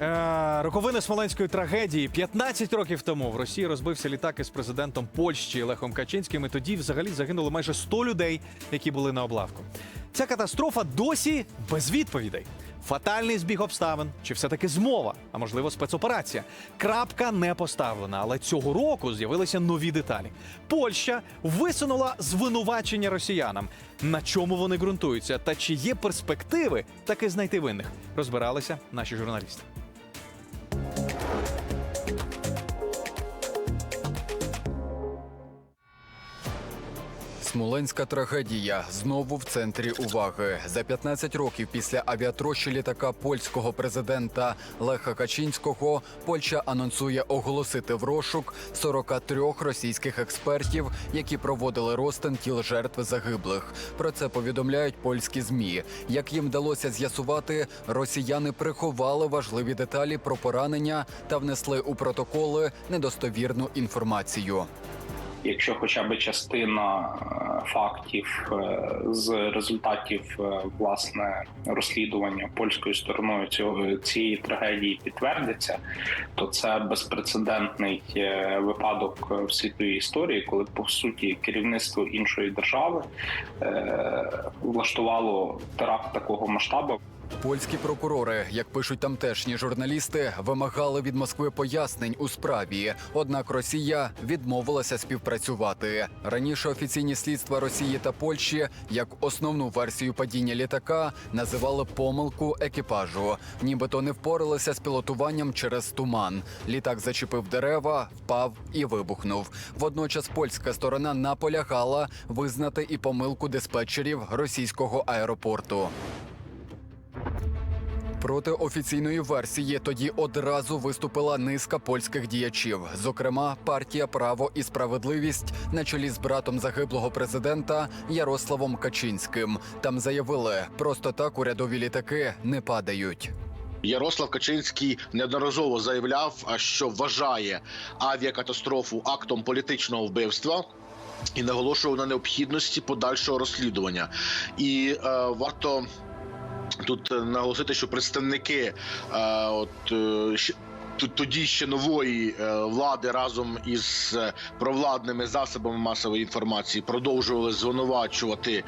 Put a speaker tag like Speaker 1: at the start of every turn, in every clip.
Speaker 1: Е, роковини смоленської трагедії 15 років тому в Росії розбився літак із президентом Польщі Лехом Качинським. І тоді взагалі загинуло майже 100 людей, які були на облавку. Ця катастрофа досі без відповідей. Фатальний збіг обставин, чи все-таки змова, а можливо спецоперація. Крапка не поставлена, але цього року з'явилися нові деталі. Польща висунула звинувачення росіянам. На чому вони ґрунтуються? Та чи є перспективи таки знайти винних? Розбиралися наші журналісти.
Speaker 2: Смоленська трагедія знову в центрі уваги. За 15 років після авіатрощі літака польського президента Леха Качинського Польща анонсує оголосити в розшук 43 російських експертів, які проводили розтин тіл жертв загиблих. Про це повідомляють польські змі. Як їм вдалося з'ясувати, росіяни приховали важливі деталі про поранення та внесли у протоколи недостовірну інформацію.
Speaker 3: Якщо хоча б частина е, фактів е, з результатів е, власне розслідування польською стороною цього цієї трагедії підтвердиться, то це безпрецедентний е, випадок в світовій історії, коли по суті керівництво іншої держави влаштувало теракт такого масштабу.
Speaker 2: Польські прокурори, як пишуть тамтешні журналісти, вимагали від Москви пояснень у справі. Однак Росія відмовилася співпрацювати. Раніше офіційні слідства Росії та Польщі як основну версію падіння літака називали помилку екіпажу, нібито не впоралися з пілотуванням через туман. Літак зачепив дерева, впав і вибухнув. Водночас польська сторона наполягала визнати і помилку диспетчерів російського аеропорту. Проти офіційної версії тоді одразу виступила низка польських діячів, зокрема партія Право і справедливість на чолі з братом загиблого президента Ярославом Качинським. Там заявили, просто так урядові літаки не падають.
Speaker 4: Ярослав Качинський неодноразово заявляв, що вважає авіакатастрофу актом політичного вбивства. І наголошував на необхідності подальшого розслідування. І е, варто тут е, наголосити, що представники е, от е, тоді ще нової влади разом із провладними засобами масової інформації продовжували звинувачувати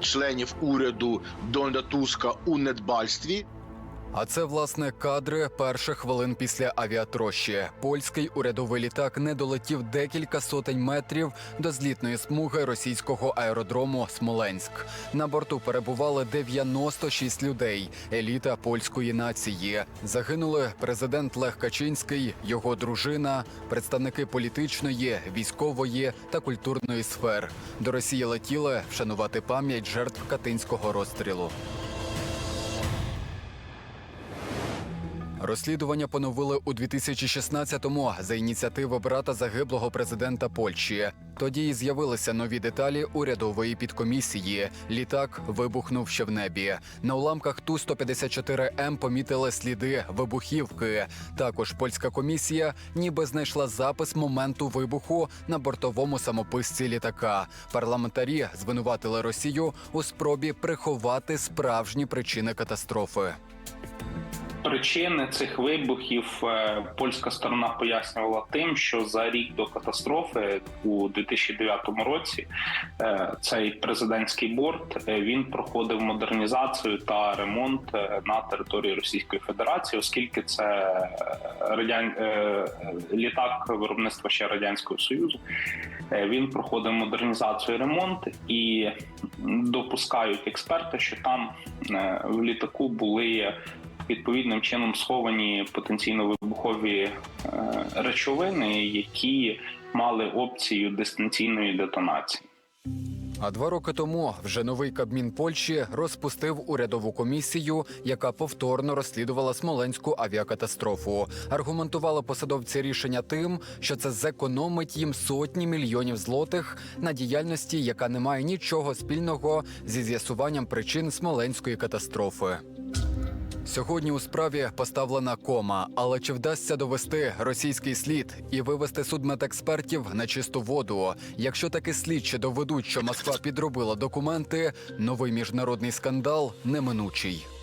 Speaker 4: членів уряду Дональда Туска у недбальстві.
Speaker 2: А це власне кадри перших хвилин після авіатрощі. Польський урядовий літак не долетів декілька сотень метрів до злітної смуги російського аеродрому Смоленськ. На борту перебували 96 людей, еліта польської нації. Загинули президент Лех Качинський, його дружина, представники політичної, військової та культурної сфер. До Росії летіли вшанувати пам'ять жертв катинського розстрілу. Розслідування поновили у 2016-му за ініціативи брата загиблого президента Польщі. Тоді і з'явилися нові деталі урядової підкомісії. Літак вибухнув ще в небі. На уламках ту 154 м помітили сліди вибухівки. Також польська комісія ніби знайшла запис моменту вибуху на бортовому самописці літака. Парламентарі звинуватили Росію у спробі приховати справжні причини катастрофи.
Speaker 3: Причини цих вибухів е, польська сторона пояснювала тим, що за рік до катастрофи у 2009 році е, цей президентський борт е, він проходив модернізацію та ремонт на території Російської Федерації, оскільки це радян... літак виробництва ще радянського союзу. Він проходив модернізацію і ремонт, і допускають експерти, що там в літаку були відповідним чином сховані потенційно вибухові е, речовини, які мали опцію дистанційної детонації.
Speaker 2: А два роки тому вже новий кабмін Польщі розпустив урядову комісію, яка повторно розслідувала смоленську авіакатастрофу. Аргументували посадовці рішення тим, що це зекономить їм сотні мільйонів злотих на діяльності, яка не має нічого спільного зі з'ясуванням причин смоленської катастрофи. Сьогодні у справі поставлена кома, але чи вдасться довести російський слід і вивести судмедекспертів на чисту воду? Якщо таки слідчі доведуть, що Москва підробила документи, новий міжнародний скандал неминучий.